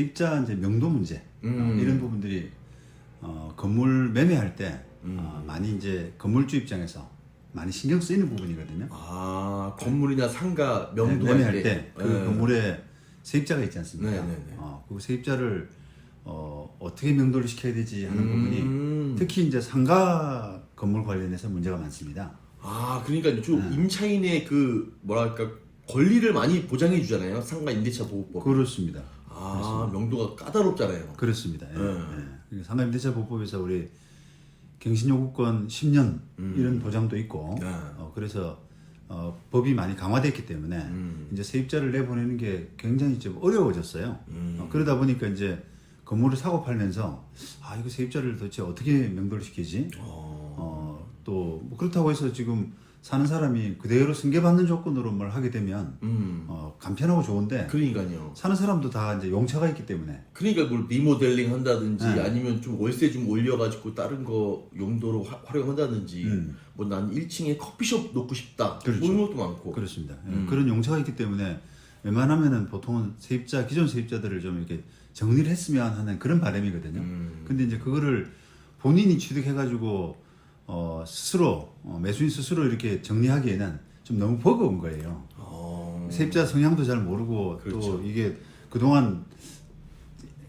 세입자 이제 명도 문제 음. 어, 이런 부분들이 어, 건물 매매할 때 음. 어, 많이 이제 건물주 입장에서 많이 신경 쓰이는 부분이거든요. 아 건물이나 상가 네, 명도할 매매할 때 그 네. 건물에 세입자가 있지 않습니까? 네, 네, 네. 어, 그 세입자를 어, 어떻게 명도를 시켜야 되지 하는 부분이 음. 특히 이제 상가 건물 관련해서 문제가 많습니다. 아 그러니까 좀 네. 임차인의 그 뭐랄까 권리를 많이 보장해 주잖아요 상가 임대차 보호법. 그렇습니다. 아 명도가 까다롭잖아요. 그렇습니다. 예, 네. 예. 그리고 상가 임대차 보호법에서 우리 갱신요구권 10년 이런 보장도 있고 네. 어, 그래서 어, 법이 많이 강화됐기 때문에 음. 이제 세입자를 내보내는 게 굉장히 좀 어려워졌어요. 음. 어, 그러다 보니까 이제 건물을 사고 팔면서 아 이거 세입자를 도대체 어떻게 명도를 시키지? 어. 어, 또뭐 그렇다고 해서 지금 사는 사람이 그대로 승계받는 조건으로 뭘 하게 되면 음. 어, 간편하고 좋은데 그러니까요. 사는 사람도 다 이제 용차가 있기 때문에 그러니까 뭘 리모델링 한다든지 네. 아니면 좀 월세 좀 올려가지고 다른 거 용도로 화- 활용한다든지 음. 뭐난 1층에 커피숍 놓고 싶다 그렇죠. 뭐 이런 것도 많고 그렇습니다. 예, 음. 그런 용차가 있기 때문에 웬만하면은 보통은 세입자 기존 세입자들을 좀 이렇게 정리를 했으면 하는 그런 바람이거든요. 음. 근데 이제 그거를 본인이 취득해가지고 어, 스스로 어, 매수인 스스로 이렇게 정리하기에는 좀 너무 버거운 거예요. 어. 세입자 성향도 잘 모르고 또 그렇죠. 이게 그동안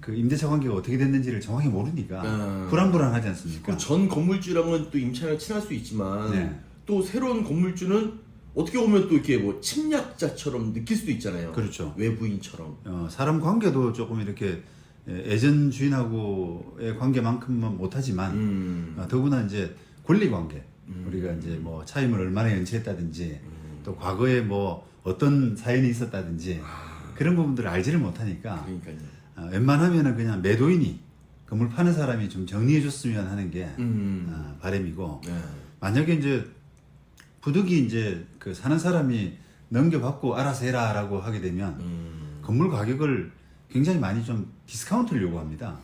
그 임대차 관계가 어떻게 됐는지를 정확히 모르니까 음. 불안불안하지 않습니까? 그전 건물주랑은 또 임차인을 친할 수 있지만 네. 또 새로운 건물주는 어떻게 보면 또 이렇게 뭐 침략자처럼 느낄 수도 있잖아요. 그렇죠. 외부인처럼. 어, 사람 관계도 조금 이렇게 예, 예전 주인하고의 관계만큼은 못하지만 음. 어, 더구나 이제 권리 관계 우리가 이제 뭐 차임을 얼마나 연체했다든지 음. 또 과거에 뭐 어떤 사연이 있었다든지 아. 그런 부분들을 알지를 못하니까 그러니까요. 어, 웬만하면은 그냥 매도인이 건물 파는 사람이 좀 정리해 줬으면 하는 게 음. 어, 바람이고 네. 만약에 이제 부득이 이제 그 사는 사람이 넘겨받고 알아서 해라라고 하게 되면 음. 건물 가격을 굉장히 많이 좀 디스카운트를 요구합니다.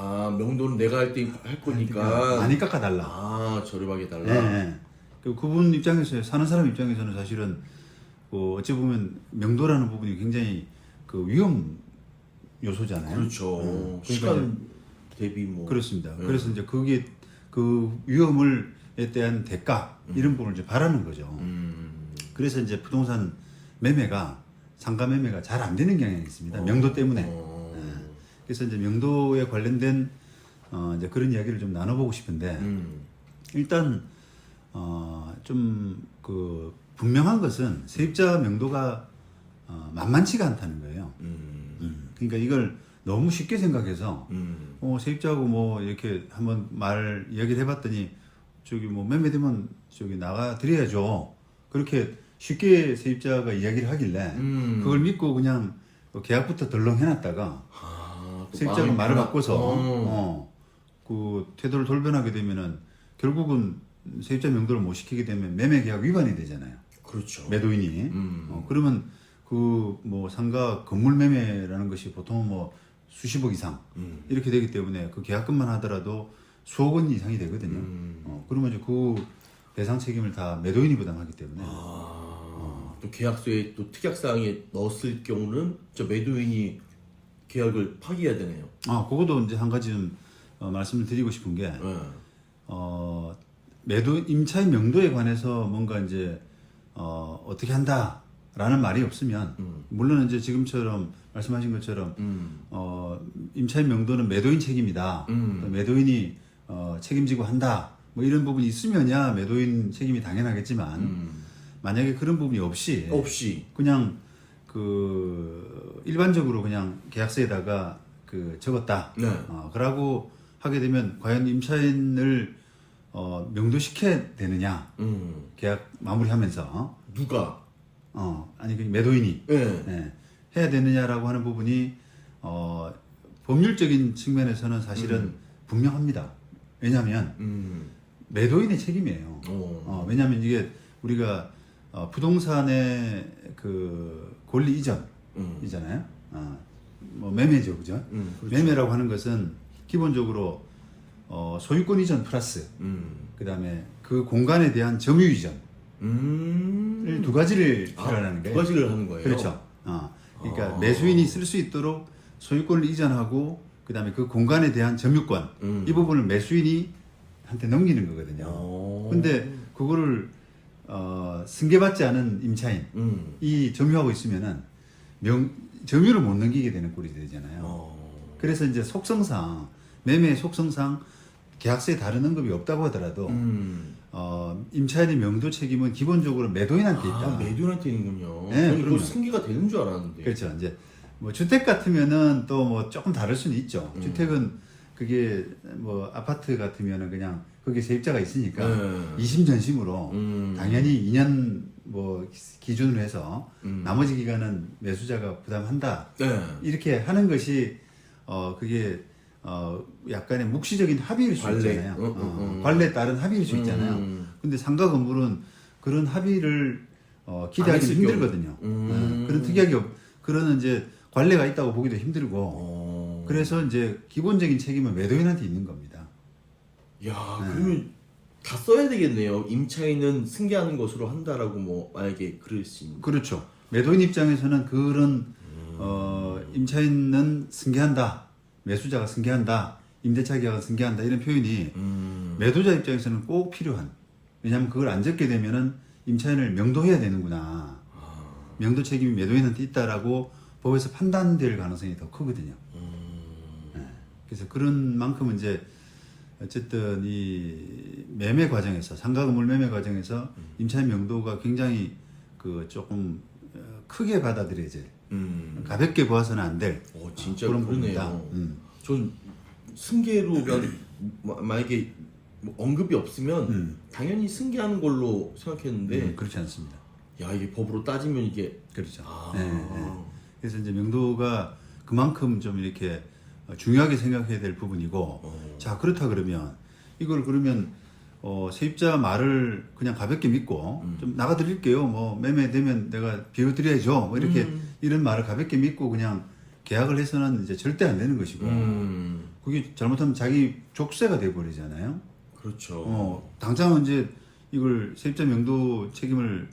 아 명도는 내가 할 때 할 거니까 많이 깎아달라. 아 저렴하게 달라. 예, 예. 그 그분 입장에서 사는 사람 입장에서는 사실은 그 어찌 보면 명도라는 부분이 굉장히 그 위험 요소잖아요. 그렇죠. 음. 그러니까 시간 대비 뭐. 그렇습니다. 네. 그래서 이제 그게 그 위험을 에 대한 대가 이런 부분을 이제 바라는 거죠. 음. 그래서 이제 부동산 매매가 상가 매매가 잘 안 되는 경향이 있습니다. 어. 명도 때문에. 어. 예. 그래서 이제 명도에 관련된 어 이제 그런 이야기를 좀 나눠보고 싶은데 음. 일단 어 좀 그 분명한 것은 세입자 명도가 어 만만치가 않다는 거예요. 음. 음. 그러니까 이걸 너무 쉽게 생각해서 음. 어 세입자하고 뭐 이렇게 한번 말 이야기를 해봤더니 저기 뭐 매매되면 저기 나가 드려야죠. 그렇게 쉽게 세입자가 이야기를 하길래 음. 그걸 믿고 그냥 그 계약부터 덜렁 해놨다가 마음이 말을 바꿔서 어. 어, 그 태도를 돌변하게 되면은 결국은 세입자 명도를 못 시키게 되면 매매 계약 위반이 되잖아요. 그렇죠. 매도인이. 음. 어, 그러면 그 뭐 상가 건물 매매라는 것이 보통 뭐 수십억 이상 음. 이렇게 되기 때문에 그 계약금만 하더라도 수억 원 이상이 되거든요. 음. 어, 그러면 이제 그 배상 책임을 다 매도인이 부담하기 때문에 아, 또 계약서에 또 특약 사항에 넣었을 경우는 저 매도인이 계약을 파기해야 되네요. 아 그것도 이제 한 가지 좀 어, 말씀을 드리고 싶은 게 네. 어, 매도 임차의 명도에 관해서 뭔가 이제 어, 어떻게 한다라는 말이 없으면 음. 물론 이제 지금처럼 말씀하신 것처럼 음. 어, 임차의 명도는 매도인 책임이다. 음. 또 매도인이 어, 책임지고 한다. 뭐 이런 부분이 있으면야 매도인 책임이 당연하겠지만 음. 만약에 그런 부분이 없이 없이 그냥 그 일반적으로 그냥 계약서에다가 그 적었다. 네. 어, 그러고 하게 되면 과연 임차인을 어, 명도시켜야 되느냐 음. 계약 마무리하면서 누가 어 아니 그 매도인이 네. 예, 해야 되느냐라고 하는 부분이 어, 법률적인 측면에서는 사실은 음. 분명합니다. 왜냐하면 음. 매도인의 책임이에요. 어. 어, 왜냐하면 이게 우리가 어, 부동산의 그 권리 이전 이잖아요. 음. 어, 뭐 매매죠, 그죠? 음. 그렇죠. 매매라고 하는 것은 기본적으로 어, 소유권 이전 플러스 음. 그 다음에 그 공간에 대한 점유 이전을 음. 두 가지를 아, 필요하는 두 거예요. 가지를 하는 거예요. 그렇죠. 어, 그러니까 아. 매수인이 쓸 수 있도록 소유권을 이전하고 그다음에 그 공간에 대한 점유권 음. 이 부분을 매수인이 한테 넘기는 거거든요. 어. 근데 그거를 어, 승계받지 않은 임차인 음. 이 점유하고 있으면은 명 점유를 못 넘기게 되는 꼴이 되잖아요. 어. 그래서 이제 속성상 매매 속성상 계약서에 다른 언급이 없다고 하더라도 음. 어, 임차인의 명도 책임은 기본적으로 매도인한테 있다. 아, 매도한테 있는군요. 네, 그럼요. 승계가 되는 줄 알았는데. 그렇죠. 이제 뭐 주택 같으면은 또 뭐 조금 다를 수는 있죠. 음. 주택은 그게 뭐 아파트 같으면은 그냥 거기에 세입자가 있으니까 네. 이심전심으로 음. 당연히 2년 뭐 기준으로 해서 음. 나머지 기간은 매수자가 부담한다. 네. 이렇게 하는 것이 어 그게 어 약간의 묵시적인 합의일 수 관례. 있잖아요. 음, 음, 어, 음. 관례에 따른 합의일 수 있잖아요. 음. 근데 상가 건물은 그런 합의를 어, 기대하기 안 했을 힘들거든요. 음. 어, 그런 특이하게 없- 그런 이제 관례가 있다고 보기도 힘들고 어. 그래서 이제 기본적인 책임은 매도인한테 있는 겁니다. 야, 네. 그러면 다 써야 되겠네요. 임차인은 승계하는 것으로 한다라고 뭐 만약에 그럴 수 있는. 그렇죠. 매도인 입장에서는 그런 어, 임차인은 승계한다, 매수자가 승계한다, 임대차 계약은 승계한다 이런 표현이 음. 매도자 입장에서는 꼭 필요한. 왜냐하면 그걸 안 적게 되면은 임차인을 명도해야 되는구나. 명도 책임이 매도인한테 있다라고 법에서 판단될 가능성이 더 크거든요. 네. 그래서 그런 만큼 이제 어쨌든 이 매매 과정에서 상가 건물 매매 과정에서 임차인 명도가 굉장히 그 조금 어, 크게 받아들여질 음. 가볍게 보아서는 안될 어, 진짜 그런 그러네요. 부분이다. 음. 전 승계로 마- 만약에 뭐 언급이 없으면 음. 당연히 승계하는 걸로 생각했는데 음, 그렇지 않습니다. 야 이게 법으로 따지면 이게 그렇죠. 아. 예, 예. 그래서 이제 명도가 그만큼 좀 이렇게 어, 중요하게 생각해야 될 부분이고, 어. 자 그렇다 그러면 이걸 그러면 어, 세입자 말을 그냥 가볍게 믿고 음. 좀 나가드릴게요. 뭐 매매되면 내가 비워드려야죠. 뭐 이렇게 음. 이런 말을 가볍게 믿고 그냥 계약을 해서는 이제 절대 안 되는 것이고, 음. 그게 잘못하면 자기 족쇄가 돼버리잖아요. 그렇죠. 어, 당장 이제 이걸 세입자 명도 책임을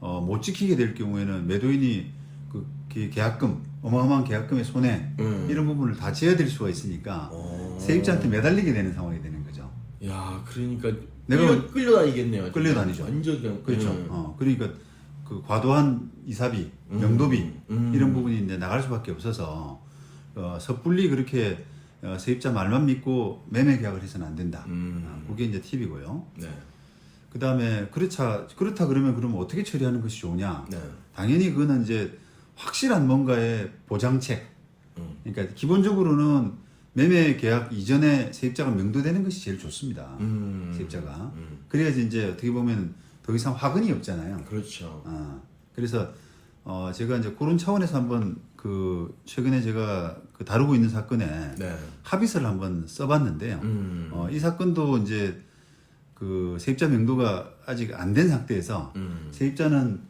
어, 못 지키게 될 경우에는 매도인이 그 기- 계약금 어마어마한 계약금의 손해 음. 이런 부분을 다될 수가 있으니까 어. 세입자한테 매달리게 되는 상황이 되는 거죠. 야 그러니까 내가 끌려, 끌려다니겠네요. 끌려다니죠. 완전 그냥 그렇죠. 음. 어, 그러니까 그 과도한 이사비, 음. 명도비 음. 이런 부분이 이제 나갈 수밖에 없어서 어, 섣불리 그렇게 어, 세입자 말만 믿고 매매 계약을 해서는 안 된다. 음. 어, 그게 이제 팁이고요. 네. 그 다음에 그렇자 그렇다 그러면 그러면 어떻게 처리하는 것이 좋으냐? 네. 당연히 그거는 이제 확실한 뭔가의 보장책. 음. 그러니까 기본적으로는 매매 계약 이전에 세입자가 명도되는 것이 제일 좋습니다. 음. 세입자가 음. 그래야지 이제 어떻게 보면 더 이상 화근이 없잖아요. 그렇죠. 아, 그래서 어 제가 이제 그런 차원에서 한번 그 최근에 제가 그 다루고 있는 사건에 네. 합의서를 한번 써봤는데요. 음. 어, 이 사건도 이제 그 세입자 명도가 아직 안 된 상태에서 음. 세입자는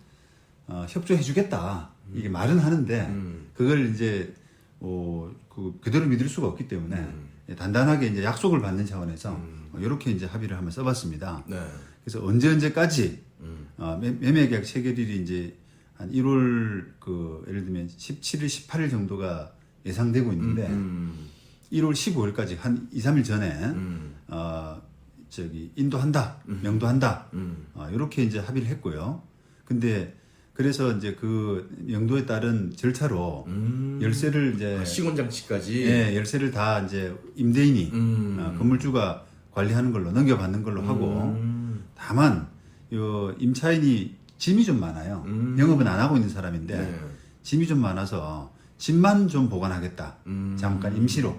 어, 협조해주겠다 이게 말은 하는데 음. 그걸 이제 어, 그 그대로 믿을 수가 없기 때문에 음. 예, 단단하게 이제 약속을 받는 차원에서 이렇게 이제 합의를 한번 써봤습니다. 네. 그래서 언제 언제까지 음. 어, 매- 매매 계약 체결일이 이제 한 1월 그 예를 들면 17일, 18일 정도가 예상되고 있는데 음. 1월 15일까지 한 2, 3일 전에 음. 어, 저기 인도한다, 명도한다. 음. 어, 이렇게 이제 합의를 했고요. 근데 그래서 이제 그 명도에 따른 절차로 음. 열쇠를 이제 아, 시공 장치까지. 예, 열쇠를 다 이제 임대인이 음. 어, 건물주가 관리하는 걸로 넘겨받는 걸로 하고 음. 다만 요 임차인이 짐이 좀 많아요. 음. 영업은 안 하고 있는 사람인데 네. 짐이 좀 많아서 짐만 좀 보관하겠다. 음. 잠깐 임시로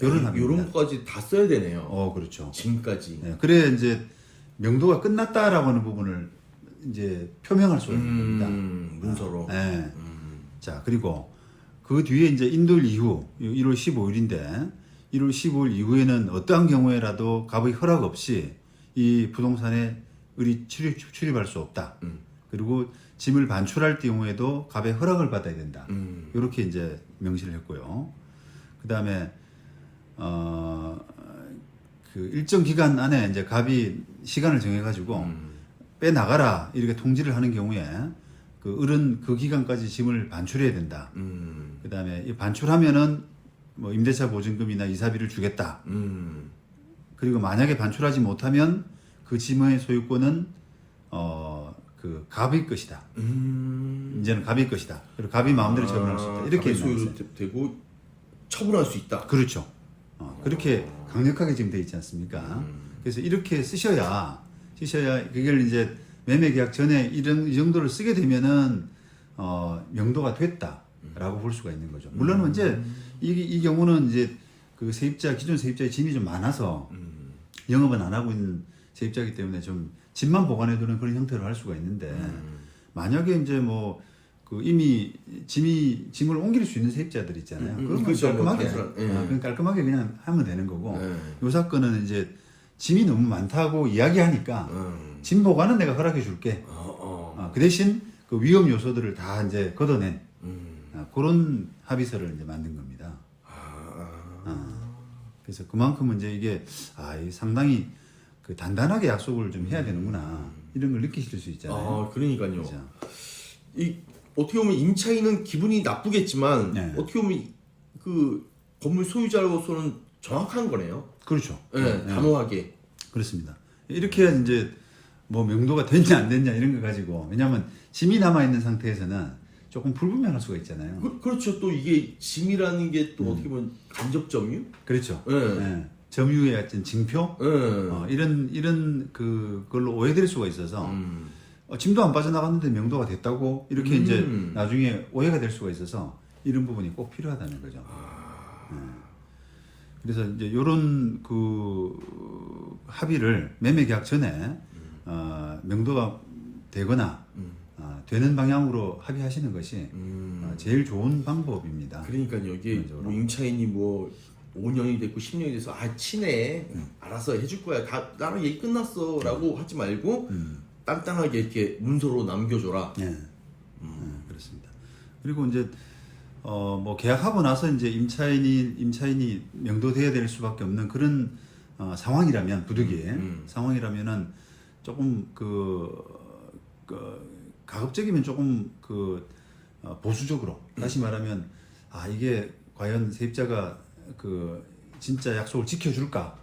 요런 합의입니다. 요런 거까지 다 써야 되네요. 어 그렇죠. 지금까지. 예, 그래 이제 명도가 끝났다라고 하는 부분을 이제 표명할 수가 있는 겁니다. 음. 문서로. 예. 음. 자 그리고 그 뒤에 이제 인도일 이후 1월 15일인데 1월 15일 이후에는 어떠한 경우에라도 갑의 허락 없이 이 부동산에 을이 출입, 출입할 수 없다. 음. 그리고 짐을 반출할 경우에도 갑의 허락을 받아야 된다. 음. 이렇게 이제 명시를 했고요. 그 다음에 어, 그 일정 기간 안에 이제 갑이 시간을 정해가지고 음. 빼 나가라 이렇게 통지를 하는 경우에 그 어른 그 기간까지 짐을 반출해야 된다. 음. 그 다음에 이 반출하면은 뭐 임대차 보증금이나 이사비를 주겠다. 음. 그리고 만약에 반출하지 못하면 그 짐의 소유권은 어 그 갑의 것이다. 음. 이제는 갑의 것이다. 그리고 갑이 마음대로 처분할 수 있다. 이렇게 소유 나왔어요. 되고 처분할 수 있다. 그렇죠. 어, 그렇게 강력하게 지금 돼 있지 않습니까? 음. 그래서 이렇게 쓰셔야 쓰셔야 그걸 이제 매매 계약 전에 이런 이 정도를 쓰게 되면은 어, 명도가 됐다라고 볼 수가 있는 거죠. 물론 이제 이, 이 경우는 이제 그 세입자 기존 세입자의 짐이 좀 많아서 음. 영업은 안 하고 있는 세입자이기 때문에 좀 짐만 보관해두는 그런 형태로 할 수가 있는데 음. 만약에 이제 뭐 그 이미 짐이 짐을 옮길 수 있는 세입자들 있잖아요. 음, 음, 그러면 그렇죠. 뭐 깔끔하게 예. 어, 그냥 깔끔하게 그냥 하면 되는 거고 네. 요 사건은 이제 짐이 너무 많다고 이야기하니까 음. 짐 보관은 내가 허락해 줄게. 어, 어. 어, 그 대신 그 위험 요소들을 다 이제 걷어낸 음. 어, 그런 합의서를 이제 만든 겁니다. 아. 그래서 그만큼 이제 이게 아, 이 상당히 그 단단하게 약속을 좀 해야 되는구나 이런 걸 느끼실 수 있잖아요. 아, 그러니까요. 그죠? 이 어떻게 보면 임차인은 기분이 나쁘겠지만 네. 어떻게 보면 그 건물 소유자로서는 정확한 거네요. 그렇죠. 네, 단호하게. 그렇습니다. 이렇게 해야 이제 뭐 명도가 됐냐 안 됐냐 이런 거 가지고 왜냐하면 짐이 남아 있는 상태에서는 조금 불분명할 수가 있잖아요. 그, 그렇죠. 또 이게 짐이라는 게 음. 또 어떻게 보면 간접 점유? 그렇죠. 네. 예. 점유의 어떤 징표 네. 어, 이런 이런 그 걸로 오해될 수가 있어서 음. 어, 짐도 안 빠져나갔는데 명도가 됐다고 이렇게 음. 이제 나중에 오해가 될 수가 있어서 이런 부분이 꼭 필요하다는 거죠. 아. 예. 그래서 이제 이런 그 합의를 매매 계약 전에 어, 명도가 되거나 어, 되는 방향으로 합의하시는 것이 음. 어, 제일 좋은 방법입니다. 이게 기본적으로. 뭐 임차인이 뭐 5년이 됐고 10년이 돼서 아 친해 알아서 해줄 거야 다 나랑 얘기 끝났어 라고 하지 말고 음. 땅땅하게 이렇게 문서로 남겨줘라. 예. 예, 그렇습니다. 그리고 이제 어 뭐 계약하고 나서 이제 임차인이 임차인이 명도돼야 될 수밖에 없는 그런 어, 상황이라면 부득이 음. 상황이라면은 조금 그, 그 가급적이면 조금 그 어, 보수적으로 다시 말하면 아 이게 과연 세입자가 그 진짜 약속을 지켜줄까?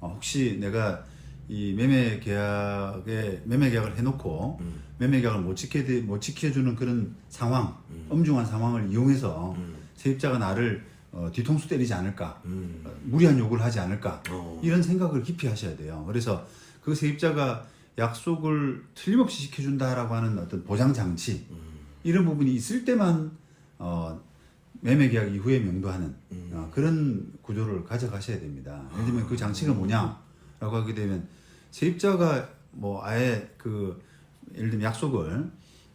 어, 혹시 내가 이 매매 계약에 매매 계약을 해놓고 음. 매매 계약을 못 지켜 못 지켜주는 그런 상황, 엄중한 상황을 이용해서 세입자가 나를 어, 뒤통수 때리지 않을까, 음. 어, 무리한 요구를 하지 않을까 어. 이런 생각을 깊이 하셔야 돼요. 그래서 그 세입자가 약속을 틀림없이 지켜준다라고 하는 어떤 보장 장치 이런 부분이 있을 때만 어, 매매 계약 이후에 명도하는 어, 그런 구조를 가져가셔야 됩니다. 예를 들면 그 장치가 뭐냐 라고 하게 되면 세입자가 뭐 아예 그 예를 들면 약속을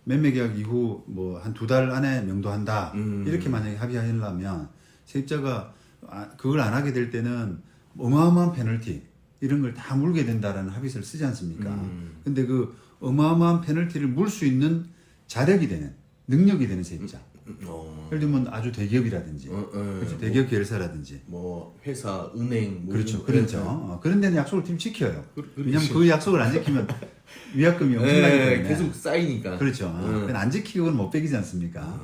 매매 계약 이후 뭐 한 두 달 안에 명도한다 음. 이렇게 만약에 합의하려면 세입자가 아, 그걸 안 하게 될 때는 어마어마한 페널티 이런 걸 다 물게 된다라는 합의서를 쓰지 않습니까? 음. 근데 그 어마어마한 페널티를 물 수 있는 자력이 되는 능력이 되는 세입자. 어. 예를 들면 아주 대기업이라든지, 어, 어. 그렇죠. 대기업 계열사라든지, 뭐 회사, 은행 뭐 그렇죠. 이런- 그렇죠. 네. 어, 그런 데는 약속을 팀 지켜요. 그-. 왜냐하면 그 약속을 안 지키면 위약금이 엄청나기 네, 때문에. 계속 쌓이니까. 그렇죠. 음. 그건 안 지키고는 못 빼기지 않습니까?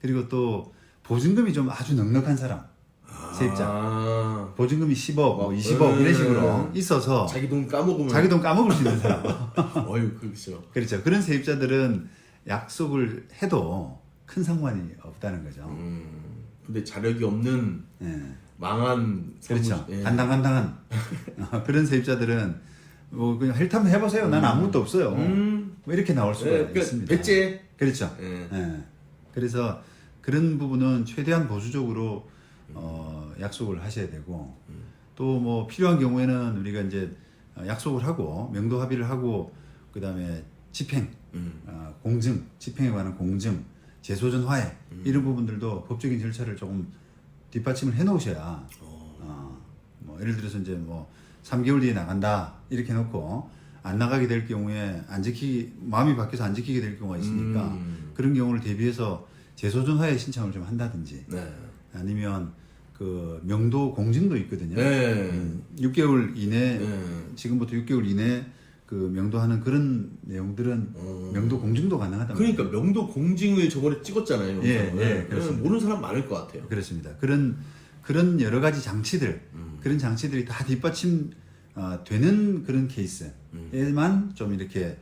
그리고 또 보증금이 좀 아주 넉넉한 사람, 세입자. 아, 보증금이 10억, 뭐 어, 20억 음. 이런 식으로 있어서 자기 돈 까먹으면 자기 돈 까먹을 수 있는 사람. 어유 그렇죠. 그렇죠. 그런 세입자들은 약속을 해도 큰 상관이 없다는 거죠. 음, 근데 자력이 없는 예. 망한 그렇죠. 사무- 예. 간당간당한 어, 그런 세입자들은 뭐 그냥 헬타면 해보세요. 나는 아무것도 없어요. 음. 뭐 이렇게 나올 수가 예, 그러니까 있습니다. 배째. 그렇죠. 예. 예. 그래서 그런 부분은 최대한 보수적으로 어, 약속을 하셔야 되고 또 뭐 필요한 경우에는 우리가 이제 어, 약속을 하고 명도 합의를 하고 그 다음에 집행, 음. 어, 공증, 집행에 관한 공증, 재소전 화해 음. 이런 부분들도 법적인 절차를 조금 뒷받침을 해놓으셔야 어, 뭐 예를 들어서 이제 뭐 3개월 뒤에 나간다 이렇게 해놓고 안 나가게 될 경우에 안 지키 마음이 바뀌어서 안 지키게 될 경우가 있으니까 음. 그런 경우를 대비해서 재소전 화해 신청을 좀 한다든지 네. 아니면 그 명도 공증도 있거든요. 네. 음, 6개월 이내 네. 지금부터 6개월 이내 그 명도하는 그런 내용들은 어. 명도 공증도 가능하다. 그러니까 명도 공징을 저번에 찍었잖아요. 예, 영상을. 예, 그렇습니다. 모르는 사람 많을 것 같아요. 그렇습니다. 그런 그런 여러 가지 장치들 음. 그런 장치들이 다 뒷받침 어, 되는 그런 케이스에만 좀 이렇게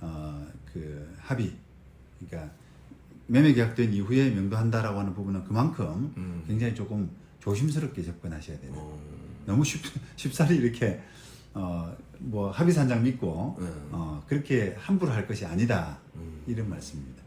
어, 그 합의 그러니까 매매 계약된 이후에 명도한다라고 하는 부분은 그만큼 음. 굉장히 조금 조심스럽게 접근하셔야 돼요. 어. 너무 쉽, 쉽사리 이렇게 어, 뭐 합의산장 믿고 네. 어, 그렇게 함부로 할 것이 아니다 음. 이런 말씀입니다.